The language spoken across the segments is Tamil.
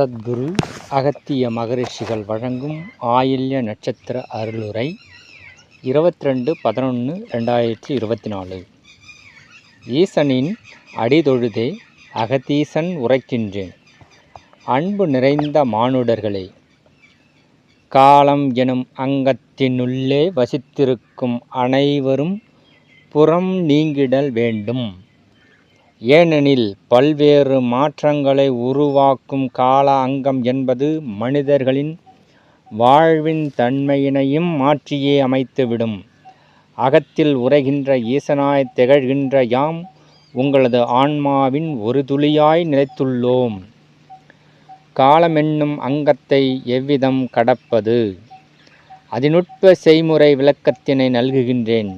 சத்குரு அகத்திய மகரிஷிகள் வழங்கும் ஆயில்ய நட்சத்திர அருளுரை இருபத்தி ரெண்டு பதினொன்று ரெண்டாயிரத்தி இருபத்தி நாலு ஈசனின் அடிதொழுதே அகத்தீசன் உரைக்கின்றேன். அன்பு நிறைந்த மானுடர்களே காலம் எனும் அங்கத்தினுள்ளே வசித்திருக்கும் அனைவரும் புறம் நீங்கிடல் வேண்டும். ஏனெனில் பல்வேறு மாற்றங்களை உருவாக்கும் கால அங்கம் என்பது மனிதர்களின் வாழ்வின் தன்மையினையும் மாற்றியே அமைத்துவிடும். அகத்தில் உரைகின்ற ஈசனாய் திகழ்கின்ற யாம் உங்களது ஆன்மாவின் ஒரு துளியாய் நிலைத்துள்ளோம். காலமென்னும் அங்கத்தை எவ்விதம் கடப்பது? அதிநுட்ப செய்முறை விளக்கத்தினை நல்குகின்றேன்.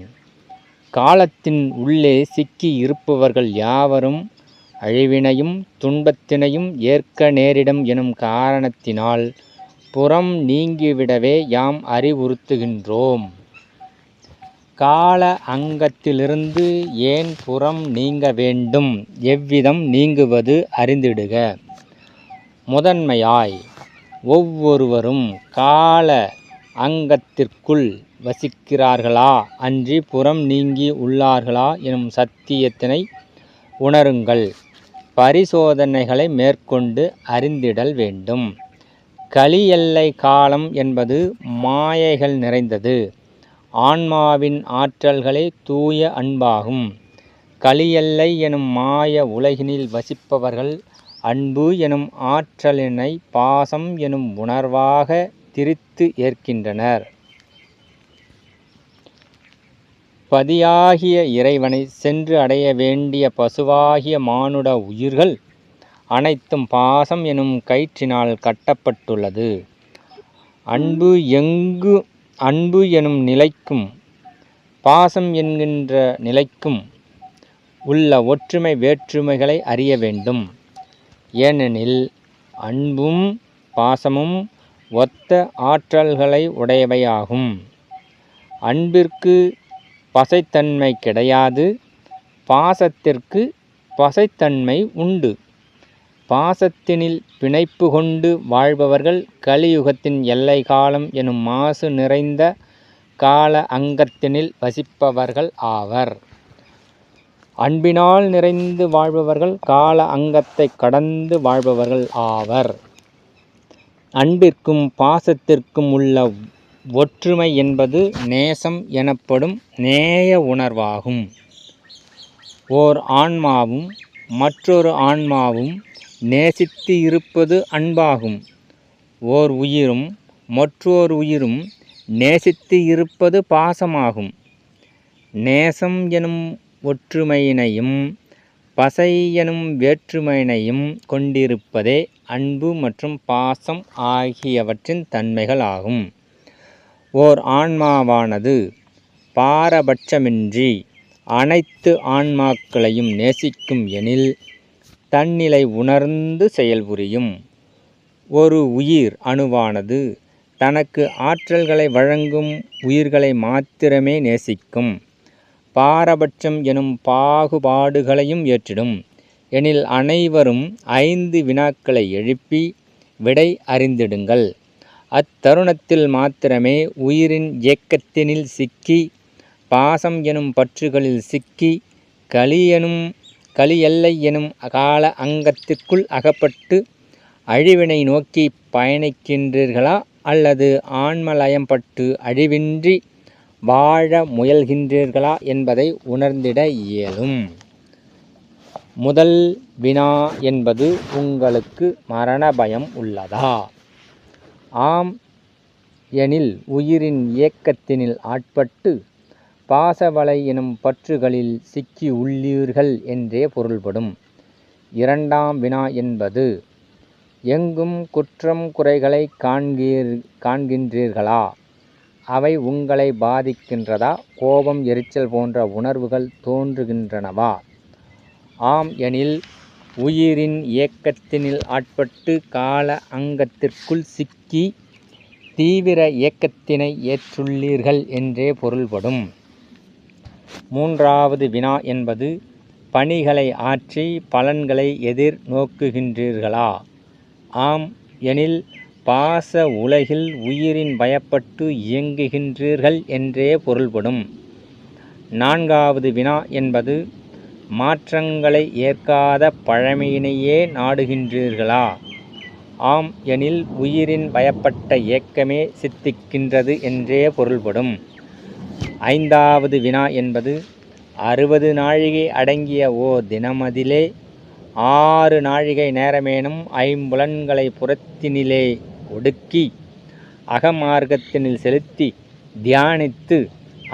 காலத்தின் உள்ளே சிக்கி இருப்பவர்கள் யாவரும் அழிவினையும் துன்பத்தினையும் ஏற்க நேரிடும் எனும் காரணத்தினால் புறம் நீங்கிவிடவே யாம் அறிவுறுத்துகின்றோம். கால அங்கத்திலிருந்து ஏன் புறம் நீங்க வேண்டும்? எவ்விதம் நீங்குவது அறிந்திடுக. முதன்மையாய் ஒவ்வொருவரும் கால அங்கத்திற்குள் வசிக்கிறார்களா? அன்றி புறம் நீங்கி உள்ளார்களா? எனும் சத்தியத்தினை உணருங்கள். பரிசோதனைகளை மேற்கொண்டு அறிந்திடல் வேண்டும். களியெல்லை காலம் என்பது மாயைகள் நிறைந்தது. ஆன்மாவின் ஆற்றல்களே தூய அன்பாகும். களியல்லை எனும் மாய உலகினில் வசிப்பவர்கள் அன்பு எனும் ஆற்றலினை பாசம் எனும் உணர்வாக திரித்து ஏற்கின்றனர். பதியாகிய இறைவனை சென்று அடைய வேண்டிய பசுவாகிய மானுட உயிர்கள் அனைத்தும் பாசம் எனும் கயிற்றினால் கட்டப்பட்டுள்ளது. அன்பு எங்கு அன்பு எனும் நிலைக்கும் பாசம் என்கின்ற நிலைக்கும் உள்ள ஒற்றுமை வேற்றுமைகளை அறிய வேண்டும். ஏனெனில் அன்பும் பாசமும் ஒத்த ஆற்றல்களை உடையவையாகும். அன்பிற்கு பசைத்தன்மை கிடையாது. பாசத்திற்கு பசைத்தன்மை உண்டு. பாசத்தினில் பிணைப்பு கொண்டு வாழ்பவர்கள் கலியுகத்தின் எல்லை காலம் எனும் மாசு நிறைந்த கால அங்கத்தினில் வசிப்பவர்கள் ஆவர். அன்பினால் நிறைந்து வாழ்பவர்கள் கால அங்கத்தை கடந்து வாழ்பவர்கள் ஆவர். அன்பிற்கும் பாசத்திற்கும் உள்ள ஒற்றுமை என்பது நேசம் எனப்படும் நேய உணர்வாகும். ஓர் ஆன்மாவும் மற்றொரு ஆன்மாவும் நேசித்து இருப்பது அன்பாகும். ஓர் உயிரும் மற்றொரு உயிரும் நேசித்து இருப்பது பாசமாகும். நேசம் எனும் ஒற்றுமையினையும் பசை எனும் வேற்றுமையினையும் கொண்டிருப்பதே அன்பு மற்றும் பாசம் ஆகியவற்றின் தன்மைகள் ஆகும் ஓர் ஆன்மாவானது பாரபட்சமின்றி அனைத்து ஆன்மாக்களையும் நேசிக்கும் எனில் தன்னிலை உணர்ந்து செயல்புரியும் ஒரு உயிர் அணுவானது தனக்கு ஆற்றல்களை வழங்கும் உயிர்களை மாத்திரமே நேசிக்கும். பாரபட்சம் எனும் பாகுபாடுகளையும் ஏற்றிடும். எனில் அனைவரும் ஐந்து வினாக்களை எழுப்பி விடை அறிந்திடுங்கள். அத்தருணத்தில் மாத்திரமே உயிரின் இயக்கத்தினில் சிக்கி பாசம் எனும் பற்றுகளில் சிக்கி களி எனும் களியல்லை எனும் கால அங்கத்திற்குள் அகப்பட்டு அழிவினை நோக்கி பயணிக்கின்றீர்களா? அல்லது ஆன்மலயம்பட்டு அழிவின்றி வாழ முயல்கின்றீர்களா? என்பதை உணர்ந்திட இயலும். முதல் வினா என்பது உங்களுக்கு மரண பயம் உள்ளதா? ஆம் எனில் உயிரின் இயக்கத்தினில் ஆட்பட்டு பாசவலை எனும் பற்றுகளில் சிக்கி உள்ளீர்கள் என்றே பொருள்படும். இரண்டாம் வினா என்பது எங்கும் குற்றம் குறைகளை காண்கீர் காண்கின்றீர்களா? அவை உங்களை பாதிக்கின்றதா? கோபம் எரிச்சல் போன்ற உணர்வுகள் தோன்றுகின்றனவா ஆம் எனில் உயிரின் இயக்கத்தினில் ஆட்பட்டு கால அங்கத்திற்குள் சிக்கி தீவிர இயக்கத்தினை ஏற்றுள்ளீர்கள் என்றே பொருள்படும். மூன்றாவது வினா என்பது பணிகளை ஆற்றி பலன்களை எதிர் நோக்குகின்றீர்களா? ஆம் எனில் பாச உலகில் உயிரின் பயப்பட்டு இயங்குகின்றீர்கள் என்றே பொருள்படும். நான்காவது வினா என்பது மாற்றங்களை ஏற்காத பழமையினையே நாடுகின்றீர்களா? ஆம் எனில் உயிரின் பயப்பட்ட ஏக்கமே சித்திக்கின்றது என்றே பொருள்படும். ஐந்தாவது வினா என்பது அறுபது நாழிகை அடங்கிய ஓ தினமதிலே ஆறு நாழிகை நேரமேனும் ஐம்புலன்களை புறத்தினிலே ஒடுக்கி அகமார்க்கத்தினில் செலுத்தி தியானித்து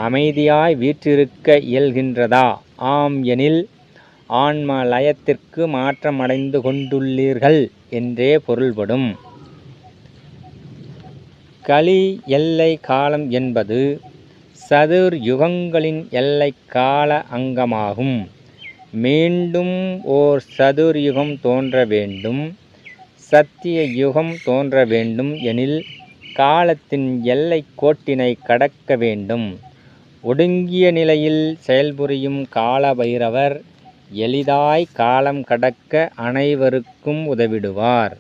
அமைதியாய் வீற்றிருக்க இயல்கின்றதா? ஆம் எனில் ஆன்ம லயத்திற்கு மாற்றமடைந்து கொண்டுள்ளீர்கள் என்றே பொருள்படும். கலி எல்லை காலம் என்பது சதுர் யுகங்களின் எல்லை கால அங்கமாகும். மீண்டும் ஓர் சதுர் யுகம் தோன்ற வேண்டும் சத்திய யுகம் தோன்ற வேண்டும் எனில் காலத்தின் எல்லை கோட்டினை கடக்க வேண்டும். ஒடுங்கிய நிலையில் செயல்புரியும் கால பைரவர் எளிதாய் காலம் கடக்க அனைவருக்கும் உதவிடுவார்.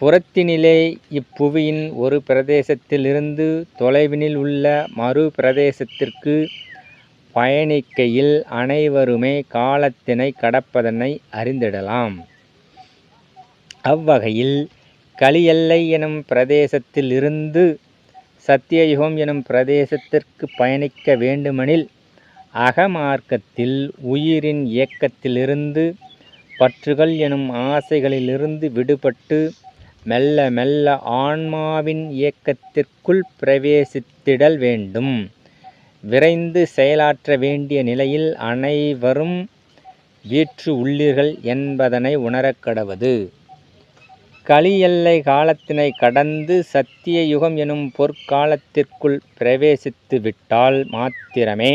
புறத்தினிலே இப்புவியின் ஒரு பிரதேசத்திலிருந்து தொலைவினில் உள்ள மறு பிரதேசத்திற்கு பயணிக்கையில் அனைவருமே காலத்தினை கடப்பதனை அறிந்திடலாம். அவ்வகையில் கலியல்லை எனும் பிரதேசத்திலிருந்து சத்தியயுகம் எனும் பிரதேசத்திற்கு பயணிக்க வேண்டுமெனில் அகமார்க்கத்தில் உயிரின் இயக்கத்திலிருந்து பற்றுகள் எனும் ஆசைகளிலிருந்து விடுபட்டு மெல்ல மெல்ல ஆன்மாவின் இயக்கத்திற்குள் பிரவேசித்திடல் வேண்டும். விரைந்து செயலாற்ற வேண்டிய நிலையில் அனைவரும் வீற்று உள்ளீர்கள் என்பதனை உணரக்கடவது களியெல்லை காலத்தினை கடந்து சத்திய யுகம் எனும் பொற்காலத்திற்குள் பிரவேசித்து விட்டால் மாத்திரமே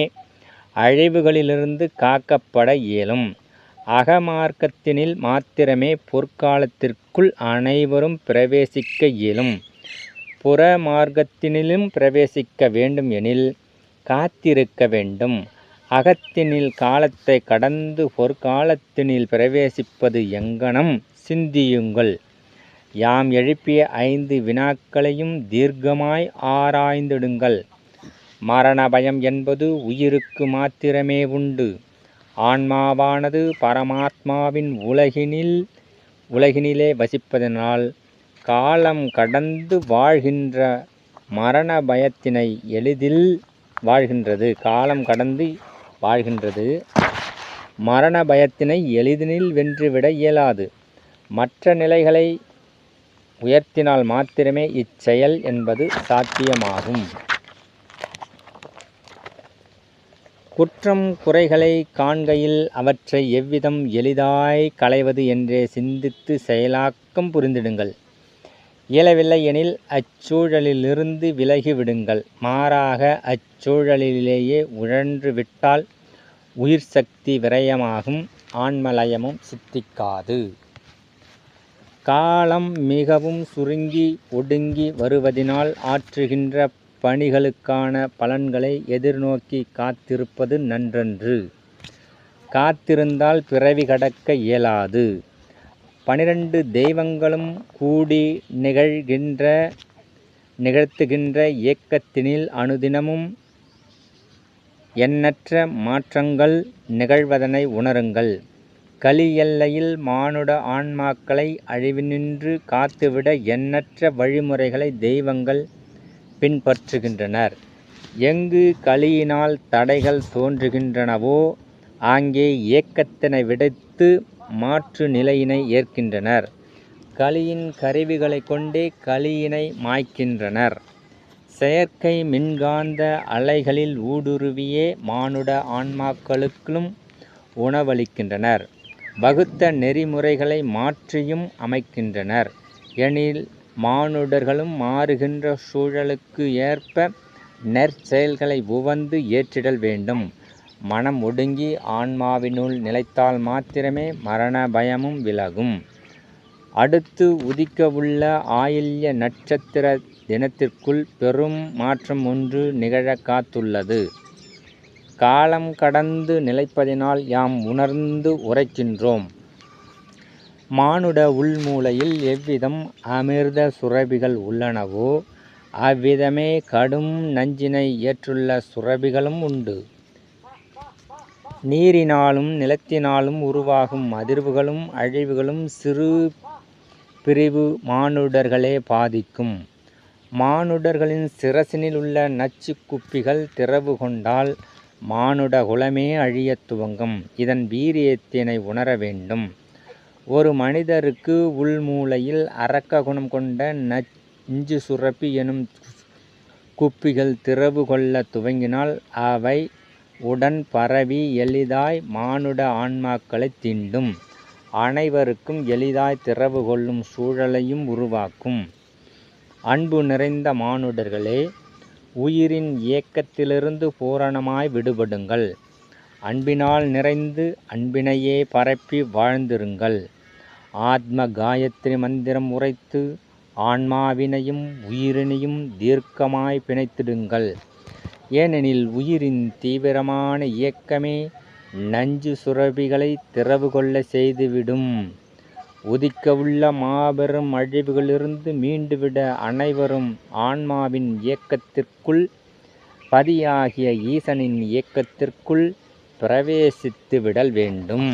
அழிவுகளிலிருந்து காக்கப்பட இயலும். அகமார்க்கத்தினில் மாத்திரமே பொற்காலத்திற்குள் அனைவரும் பிரவேசிக்க இயலும். புற மார்க்கத்தினிலும் பிரவேசிக்க வேண்டும் எனில் காத்திருக்க வேண்டும். அகத்தினில் காலத்தை கடந்து பொற்காலத்தினில் பிரவேசிப்பது எங்கனம்? சிந்தியுங்கள். யாம் எழுப்பிய ஐந்து வினாக்களையும் தீர்க்கமாய் ஆராய்ந்திடுங்கள். மரண பயம் என்பது உயிருக்கு மாத்திரமே உண்டு. ஆன்மாவானது பரமாத்மாவின் உலகினில் உலகினிலே வசிப்பதனால் காலம் கடந்து வாழ்கின்ற மரண பயத்தினை எளிதில் வாழ்கின்றது. காலம் கடந்து வாழ்கின்றது. மரண பயத்தினை எளிதினில் வென்றுவிட இயலாது. மற்ற நிலைகளை உயர்த்தினால் மாத்திரமே இச்செயல் என்பது சாத்தியமாகும். குற்றம் குறைகளை காண்கையில் அவற்றை எவ்விதம் எளிதாய் களைவது என்றே சிந்தித்து செயலாக்கம் புரிந்திடுங்கள். இயலவில்லை எனில் அச்சூழலிலிருந்து விலகி விடுங்கள் மாறாக அச்சூழலிலேயே உழன்று விட்டால் உயிர் சக்தி விரயமாகும் ஆன்மலயமும் சித்திக்காது. காலம் மிகவும் சுருங்கி ஒடுங்கி வருவதினால் ஆற்றுகின்ற பணிகளுக்கான பலன்களை எதிர்நோக்கி காத்திருப்பது நன்றன்று. காத்திருந்தால் பிறவி கடக்க இயலாது. பனிரெண்டு தெய்வங்களும் கூடி நிகழ்கின்ற நிகழ்த்துகின்ற இயக்கத்தினில் அனுதினமும் எண்ணற்ற மாற்றங்கள் நிகழ்வதனை உணருங்கள். கலி எல்லையில் மானுட ஆன்மாக்களை அழிவினின்று காத்துவிட எண்ணற்ற வழிமுறைகளை தெய்வங்கள் பின்பற்றுகின்றனர். எங்கு கலியினால் தடைகள் தோன்றுகின்றனவோ ஆங்கே இயக்கத்தினை விடுத்து மாற்று நிலையினை ஏற்கின்றனர். கலியின் கருவிகளை கொண்டே கலியினை மாய்க்கின்றனர். செயற்கை மின்காந்த அலைகளில் ஊடுருவியே மானுட ஆன்மாக்களுக்கும் உணவளிக்கின்றனர். வகுத்த நெறிமுறைகளை மாற்றியும் அமைக்கின்றனர். எனில் மானுடர்களும் மாறுகின்ற சூழலுக்கு ஏற்ப நெற்செயல்களை உவந்து ஏற்றிடல் வேண்டும். மனம் ஒடுங்கி ஆன்மாவினுள் நிலைத்தால் மாத்திரமே மரண பயமும் விலகும். அடுத்து உதிக்கவுள்ள ஆயில்ய நட்சத்திர தினத்திற்குள் பெரும் மாற்றம் ஒன்று நிகழ காத்துள்ளது. காலம் கடந்து நிலைப்பதினால் யாம் உணர்ந்து உரைக்கின்றோம். மானுட உள்மூலையில் எவ்விதம் அமிர்த சுரபிகள் உள்ளனவோ அவ்விதமே கடும் நஞ்சினை ஏற்றுள்ள சுரபிகளும் உண்டு. நீரினாலும் நிலத்தினாலும் உருவாகும் அதிர்வுகளும் அழிவுகளும் சிறு பிரிவு மானுடர்களே பாதிக்கும். மானுடர்களின் சிரசினில் உள்ள நச்சு குப்பிகள் திறவு கொண்டால் மானுட குலமே அழியத் துவங்கும். இதன் வீரியத்தினை உணர வேண்டும். ஒரு மனிதருக்கு உள்மூலையில் அரக்க குணம் கொண்ட நஞ்சு சுரப்பி எனும் குப்பிகள் திறவு கொள்ள துவங்கினால் அவை உடன் பரவி எளிதாய் மானுட ஆன்மாக்களை தீண்டும். அனைவருக்கும் எளிதாய் திறவு கொள்ளும் சூழலையும் உருவாக்கும். அன்பு நிறைந்த மானுடர்களே உயிரின் இயக்கத்திலிருந்து பூரணமாய் விடுபடுங்கள். அன்பினால் நிறைந்து அன்பினையே பரப்பி வாழ்ந்திருங்கள். ஆத்ம காயத்ரி மந்திரம் உரைத்து ஆன்மாவினையும் உயிரினையும் தீர்க்கமாய் பிணைத்திடுங்கள். ஏனெனில் உயிரின் தீவிரமான இயக்கமே நஞ்சு சுரபிகளை திறவு கொள்ள செய்துவிடும். உதிக்கவுள்ள மாபெரும் அழிவுகளிலிருந்து மீண்டுவிட அனைவரும் ஆன்மாவின் இயக்கத்திற்குள் பதியாகிய ஈசனின் இயக்கத்திற்குள் பிரவேசித்து விடல் வேண்டும்.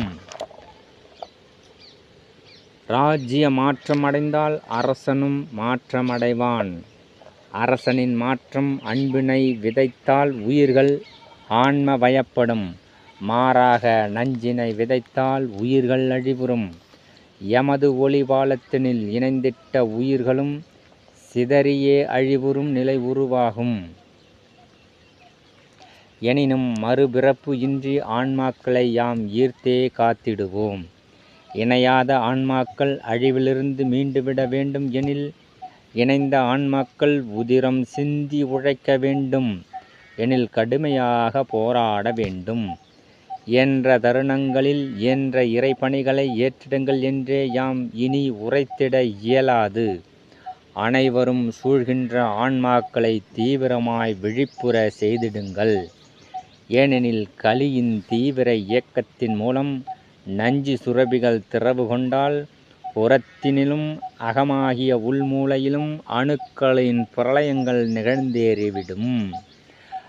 ராஜ்ய மாற்றமடைந்தால் அரசனும் மாற்றமடைவான். அரசனின் மாற்றம் அன்பினை விதைத்தால் உயிர்கள் ஆன்ம வயப்படும். மாறாக நஞ்சினை விதைத்தால் உயிர்கள் அழிவுறும் எமது ஒளிபாலத்தினில் இணைந்திட்ட உயிர்களும் சிதறியே அழிவுறும் நிலை உருவாகும். எனினும் மறுபிறப்பு இன்றி ஆன்மாக்களை யாம் ஈர்த்தே காத்திடுவோம். இணையாத ஆன்மாக்கள் அழிவிலிருந்து மீண்டுவிட வேண்டும் எனில் இணைந்த ஆன்மாக்கள் உதிரம் சிந்தி உழைக்க வேண்டும் எனில் கடுமையாக போராட வேண்டும். என்ற தருணங்களில் என்ற இறைப்பணிகளை ஏற்றிடுங்கள் என்றே யாம் இனி உரைத்திட இயலாது. அனைவரும் சூழ்கின்ற ஆன்மாக்களை தீவிரமாய் விழிப்புற செய்திடுங்கள். ஏனெனில் கலியின் தீவிர இயக்கத்தின் மூலம் நஞ்சு சுரபிகள் திறவு கொண்டால் புறத்தினிலும் அகமாகிய உள்மூலையிலும் அணுக்களின் பிரளயங்கள் நிகழ்ந்தேறிவிடும்.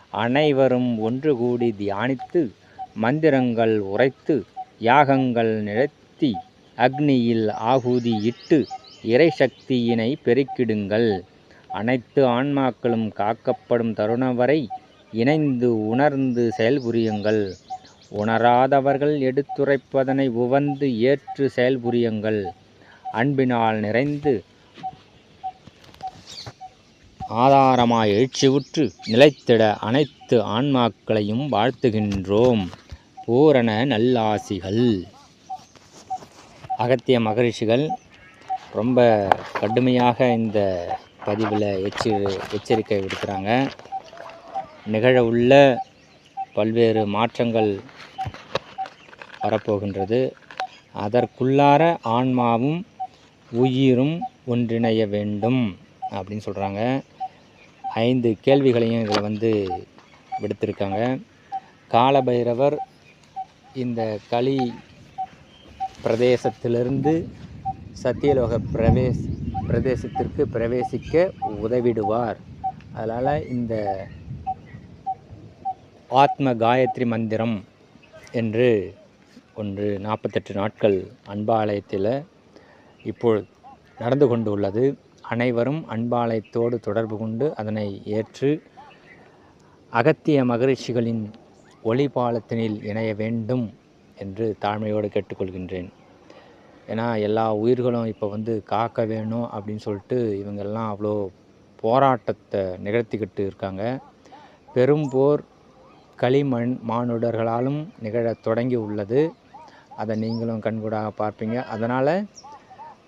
அனைவரும் ஒன்று கூடி தியானித்து மந்திரங்கள் உரைத்து யாகங்கள் நிறுத்தி அக்னியில் ஆகுதி இட்டு இறை சக்தியினை பெருக்கிடுங்கள். அனைத்து ஆன்மாக்களும் காக்கப்படும் தருணம் வரை இணைந்து உணர்ந்து செயல்புரியுங்கள். உணராதவர்கள் எடுத்துரைப்பதனை உவந்து ஏற்று செயல்புரியுங்கள் அன்பினால் நிறைந்து ஆதாரமாய் எழுச்சிவுற்று நிலைத்திட அனைத்து ஆன்மாக்களையும் வாழ்த்துகின்றோம். பூரண நல்லாசிகள். அகத்திய மகரிஷிகள் ரொம்ப கடுமையாக இந்த பதிவில் எச்சரி எச்சரிக்கை விடுக்கிறாங்க. நிகழ உள்ள பல்வேறு மாற்றங்கள் வரப்போகின்றது. அதற்குள்ளார ஆன்மாவும் உயிரும் ஒன்றிணைய வேண்டும் அப்படின்னு சொல்கிறாங்க ஐந்து கேள்விகளையும் இதில் வந்து விடுத்திருக்காங்க. காலபைரவர் இந்த களி பிரதேசத்திலிருந்து சத்தியலோக பிரவேஸ் பிரதேசத்திற்கு பிரவேசிக்க உதவிடுவார். அதனால் இந்த ஆத்ம காயத்ரி மந்திரம் என்று ஒன்று நாற்பத்தெட்டு நாட்கள் அன்பாலயத்தில் இப்பொழுது நடந்து கொண்டு உள்ளது. அனைவரும் அன்பாலயத்தோடு தொடர்பு கொண்டு அதனை ஏற்று அகத்திய மகரிஷிகளின் ஒளிபாலத்தினில் இணைய வேண்டும் என்று தாழ்மையோடு கேட்டுக்கொள்கின்றேன். ஏன்னா எல்லா உயிர்களும் இப்போ வந்து காக்க வேணும் அப்படின்னு சொல்லிட்டு இவங்கெல்லாம் அவ்வளோ போராட்டத்தை நிகழ்த்திக்கிட்டு இருக்காங்க. பெரும் போர் களிமண் மானுடர்களாலும் நிகழத் தொடங்கி உள்ளது அதை நீங்களும் கண்கூடாக பார்ப்பீங்க. அதனால்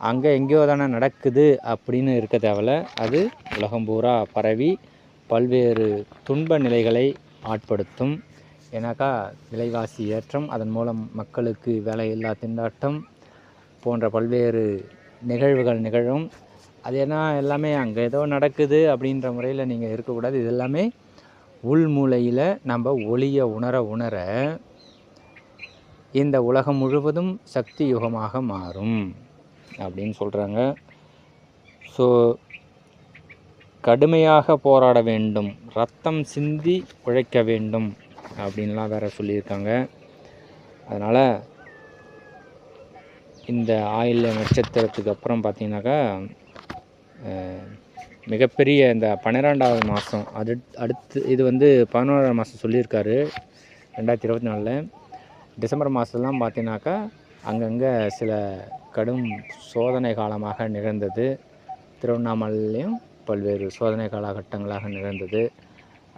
அங்கே எங்கேயோ தானே நடக்குது அப்படின்னு இருக்க தேவையில்ல. அது உலகம் பூரா பரவி பல்வேறு துன்ப நிலைகளை ஆட்படுத்தும். ஏன்னாக்கா விலைவாசி ஏற்றம் அதன் மூலம் மக்களுக்கு வேலையில்லா திண்டாட்டம் போன்ற பல்வேறு நிகழ்வுகள் நிகழும். அது ஏன்னா எல்லாமே அங்கே ஏதோ நடக்குது அப்படின்ற முறையில் நீங்கள் இருக்கக்கூடாது. இது எல்லாமே உள்மூலையில் நம்ம ஒளியை உணர உணர இந்த உலகம் முழுவதும் சக்தி யுகமாக மாறும் அப்படின்னு சொல்கிறாங்க ஸோ கடுமையாக போராட வேண்டும் ரத்தம் சிந்தி உழைக்க வேண்டும் அப்படின்லாம் வேறு சொல்லியிருக்காங்க. அதனால் இந்த ஆயில் நட்சத்திரத்துக்கு அப்புறம் பார்த்தீங்கன்னாக்கா மிகப்பெரிய இந்த பன்னிரெண்டாவது மாதம் அது அடுத்து இது வந்து பதினோராவது மாதம் சொல்லியிருக்காரு ரெண்டாயிரத்தி இருபத்தி நாலில். டிசம்பர் மாதம்லாம் பார்த்தீங்கன்னாக்கா அங்கங்கே சில கடும் சோதனை காலமாக நிகழ்ந்தது. திருவண்ணாமலையிலையும் பல்வேறு சோதனை காலகட்டங்களாக நிகழ்ந்தது.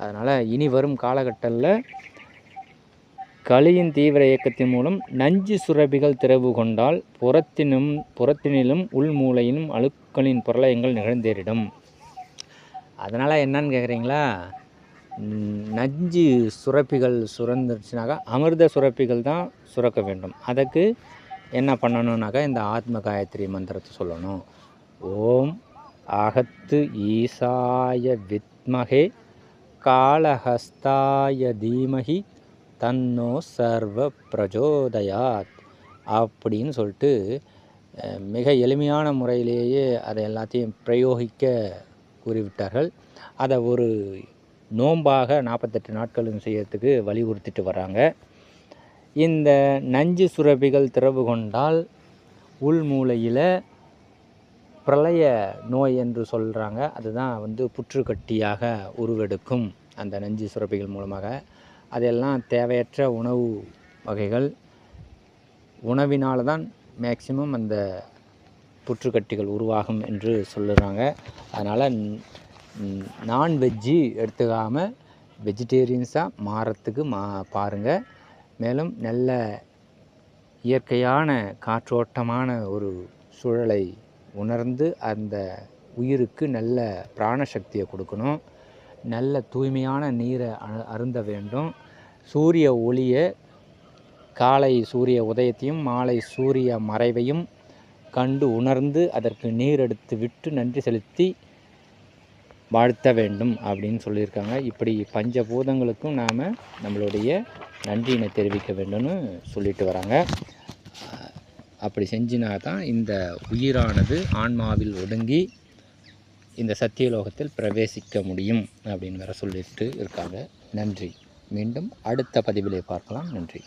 அதனால் இனி வரும் காலகட்டத்தில் களியின் தீவிர இயக்கத்தின் மூலம் நஞ்சு சுரபிகள் திறவு கொண்டால் புறத்தினும் புறத்தினிலும் உள்மூலையிலும் அழுக்களின் பிரளயங்கள் நிகழ்ந்தேறிடும். அதனால் என்னன்னு கேட்குறீங்களா நஞ்சு சுரப்பிகள் சுரந்துருச்சுனாக்கா அமிர்த சுரப்பிகள் தான் சுரக்க வேண்டும். அதுக்கு என்ன பண்ணணுன்னாக்கா இந்த ஆத்ம காயத்ரி மந்திரத்தை சொல்லணும். ஓம் அகத்து ஈசாய வித்மகே காளஹஸ்தாய தீமகி தன்னோ சர்வ பிரஜோதயாத் அப்படின்னு சொல்லிட்டு மிக எளிமையான முறையிலேயே அதை எல்லாத்தையும் பிரயோகிக்க கூறிவிட்டார்கள். அதை ஒரு நோம்பாக நாற்பத்தெட்டு நாட்களும் செய்யறதுக்கு வலியுறுத்திட்டு வராங்க இந்த நஞ்சு சுரபிகள் திறவு கொண்டால் உள்மூலையில் பிரளய நோய் என்று சொல்கிறாங்க அதுதான் வந்து புற்றுக்கட்டியாக உருவெடுக்கும் அந்த நஞ்சு சுரப்பிகள் மூலமாக. அதெல்லாம் தேவையற்ற உணவு வகைகள். உணவினால் தான் மேக்சிமம் அந்த புற்றுக்கட்டிகள் உருவாகும் என்று சொல்லுறாங்க. அதனால் நான்வெஜ்ஜு எடுத்துக்காமல் வெஜிடேரியன்ஸாக மாறத்துக்கு மா பாருங்கள் மேலும் நல்ல இயற்கையான காற்றோட்டமான ஒரு சூழலை உணர்ந்து அந்த உயிருக்கு நல்ல பிராணசக்தியை கொடுக்கணும். நல்ல தூய்மையான நீரை அ- அருந்த வேண்டும். சூரிய ஒளியை காலை சூரிய உதயத்தையும் மாலை சூரிய மறைவையும் கண்டு உணர்ந்து அதற்கு நீர் எடுத்து விட்டு நன்றி செலுத்தி வாழ்த்த வேண்டும் அப்படின்னு சொல்லியிருக்காங்க. இப்படி பஞ்சபூதங்களுக்கும் நாம் நம்மளுடைய நன்றியினை தெரிவிக்க வேண்டும்னு சொல்லிட்டு வராங்க. அப்படி செஞ்சினா தான் இந்த உயிரானது ஆன்மாவில் ஒடுங்கி இந்த சத்தியலோகத்தில் பிரவேசிக்க முடியும் அப்படின்னு வேற சொல்லிட்டு இருக்காங்க. நன்றி. மீண்டும் அடுத்த பதிவிலே பார்க்கலாம். நன்றி.